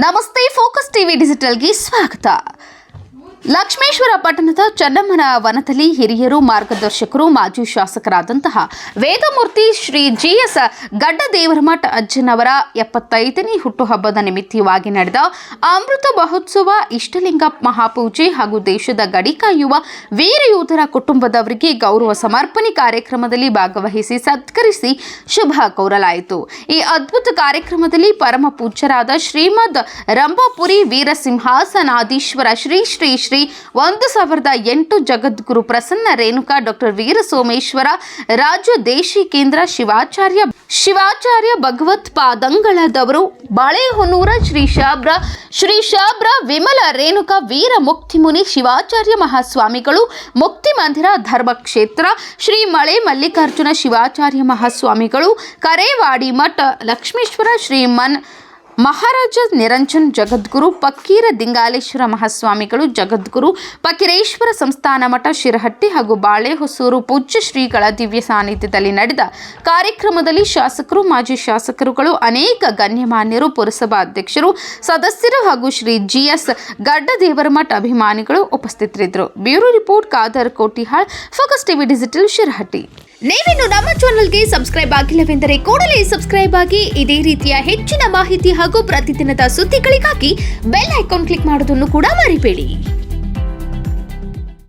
ನಮಸ್ತೆ focus TV ಡಿಜಿಟಲ್ಗೆ ಸ್ವಾಗತ ಲಕ್ಷ್ಮೇಶ್ವರ ಪಟ್ಟಣದ ಚನ್ನಮ್ಮನ ವನದಲ್ಲಿ ಹಿರಿಯರು, ಮಾರ್ಗದರ್ಶಕರು, ಮಾಜಿ ಶಾಸಕರಾದಂತಹ ವೇದಮೂರ್ತಿ ಶ್ರೀ ಜಿ ಎಸ್ ಗಡ್ಡದೇವರಮಠ ಅಜ್ಜನವರ ಎಪ್ಪತ್ತೈದನೇ ಹುಟ್ಟುಹಬ್ಬದ ನಿಮಿತ್ತವಾಗಿ ನಡೆದ ಅಮೃತ ಮಹೋತ್ಸವ ಇಷ್ಟಲಿಂಗ ಮಹಾಪೂಜೆ ಹಾಗೂ ದೇಶದ ಗಡಿ ಕಾಯುವ ವೀರ ಯೋಧರ ಕುಟುಂಬದವರಿಗೆ ಗೌರವ ಸಮರ್ಪಣೆ ಕಾರ್ಯಕ್ರಮದಲ್ಲಿ ಭಾಗವಹಿಸಿ ಸತ್ಕರಿಸಿ ಶುಭ ಕೋರಲಾಯಿತು. ಈ ಅದ್ಭುತ ಕಾರ್ಯಕ್ರಮದಲ್ಲಿ ಪರಮ ಪೂಜ್ಯರಾದ ಶ್ರೀಮದ್ ರಂಭಾಪುರಿ ವೀರಸಿಂಹಾಸನಾದೀಶ್ವರ ಶ್ರೀ ಶ್ರೀ ಶ್ರೀ ಒಂದು ಸಾವಿರದ ಎಂಟು ಜಗದ್ಗುರು ಪ್ರಸನ್ನ ರೇಣುಕಾ, ಡಾಕ್ಟರ್ ವೀರ ಸೋಮೇಶ್ವರ, ರಾಜ್ಯ ದೇಶಿಕೇಂದ್ರ ಶಿವಾಚಾರ್ಯ ಶಿವಾಚಾರ್ಯ ಭಗವತ್ ಪಾದಂಗಳದವರು, ಬಾಳೆಹೊನ್ನೂರ ಶ್ರೀ ಶಾಬ್ರ ಶ್ರೀ ಶಾಬ್ರ ವಿಮಲ ರೇಣುಕಾ, ವೀರ ಮುಕ್ತಿಮುನಿ ಶಿವಾಚಾರ್ಯ ಮಹಾಸ್ವಾಮಿಗಳು, ಮುಕ್ತಿ ಮಂದಿರ ಧರ್ಮಕ್ಷೇತ್ರ, ಶ್ರೀ ಮಳೆ ಮಲ್ಲಿಕಾರ್ಜುನ ಶಿವಾಚಾರ್ಯ ಮಹಾಸ್ವಾಮಿಗಳು, ಕರೇವಾಡಿ ಮಠ, ಲಕ್ಷ್ಮೇಶ್ವರ ಶ್ರೀ ಮನ್ ಮಹಾರಾಜ ನಿರಂಜನ್ ಜಗದ್ಗುರು ಪಕ್ಕೀರ ದಿಂಗಾಲೇಶ್ವರ ಮಹಾಸ್ವಾಮಿಗಳು, ಜಗದ್ಗುರು ಪಕ್ಕೀರೇಶ್ವರ ಸಂಸ್ಥಾನ ಮಠ, ಶಿರಹಟ್ಟಿ ಹಾಗೂ ಬಾಳೆಹೊಸೂರು ಪೂಜ್ಯ ಶ್ರೀಗಳ ದಿವ್ಯ ಸಾನ್ನಿಧ್ಯದಲ್ಲಿ ನಡೆದ ಕಾರ್ಯಕ್ರಮದಲ್ಲಿ ಶಾಸಕರು, ಮಾಜಿ ಶಾಸಕರುಗಳು, ಅನೇಕ ಗಣ್ಯಮಾನ್ಯರು, ಪುರಸಭಾ ಅಧ್ಯಕ್ಷರು, ಸದಸ್ಯರು ಹಾಗೂ ಶ್ರೀ ಜಿಎಸ್ ಗಡ್ಡದೇವರಮಠ ಗಡ್ಡದೇವರ ಅಭಿಮಾನಿಗಳು ಉಪಸ್ಥಿತರಿದ್ದರು. Bureau report Kadar Kotihal, focus TV digital, Shirahatti. ನೀವಿನ್ನು ನಮ್ಮ ಚಾನೆಲ್ಗೆ ಸಬ್ಸ್ಕ್ರೈಬ್ ಆಗಿಲ್ಲವೆಂದರೆ ಕೂಡಲೇ ಸಬ್ಸ್ಕ್ರೈಬ್ ಆಗಿ ಇದೇ ರೀತಿಯ ಹೆಚ್ಚಿನ ಮಾಹಿತಿ ಹಾಗೂ ಪ್ರತಿದಿನದ ಸುದ್ದಿಗಳಿಗಾಗಿ ಬೆಲ್ ಐಕಾನ್ ಕ್ಲಿಕ್ ಮಾಡೋದನ್ನು ಕೂಡ ಮರಿಬೇಡಿ.